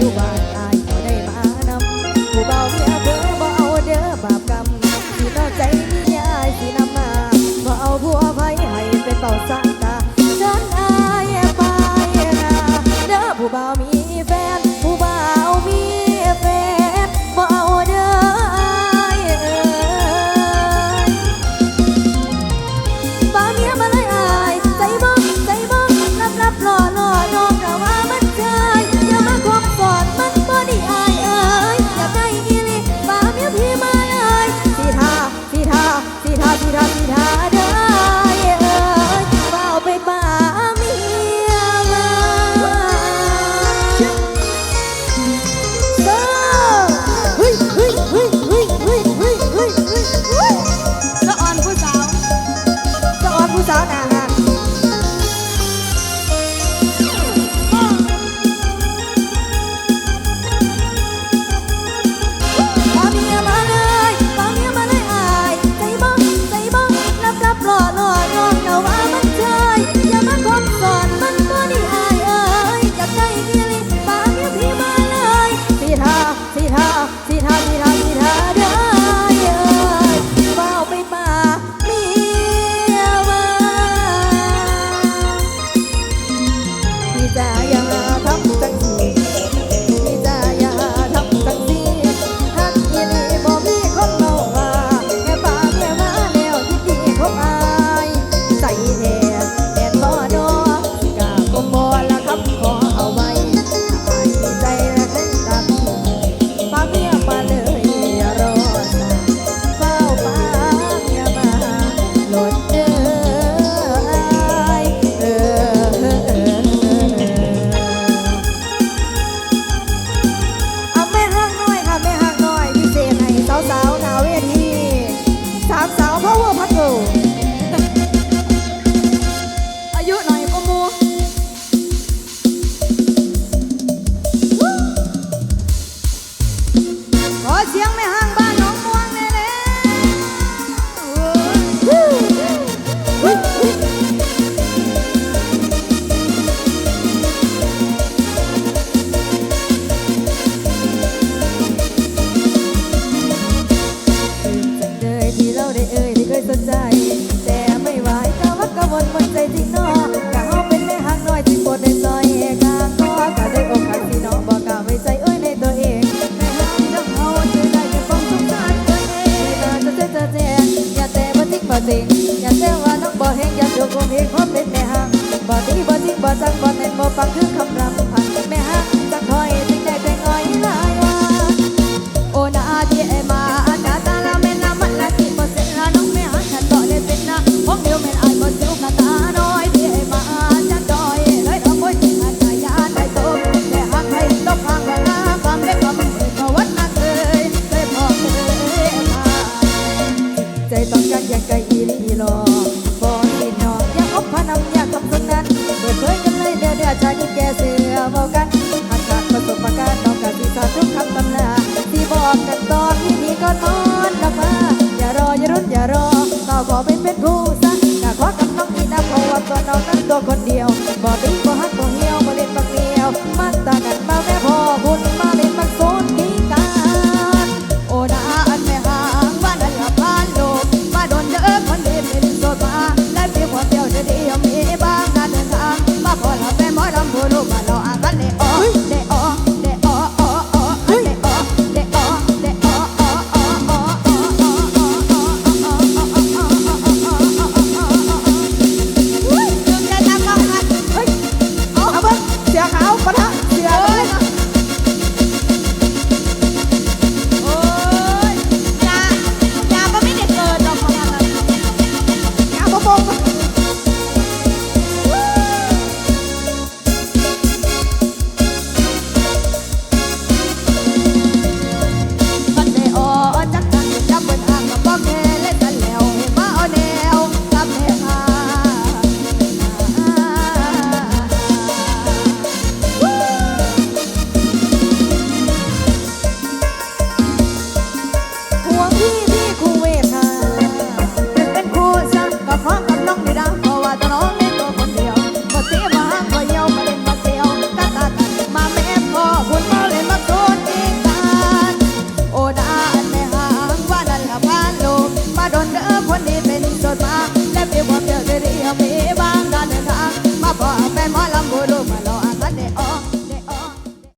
you back. 下行，没哈。 ดิยาเซว่าน้องบ่เฮงอย่าโยกคงเฮงพร้อมเป็นแม่หางบ่ตีบ่จริงบ่จังบ่แม่นบ่ฟังคือคำรำ ต้องการอยากไกลอีลีรอบอสินอกยากอบพนำอยาคำตรงนั้น เปิดเผยกันเลยเด้อเดือดใจที่แกเสือเบากัน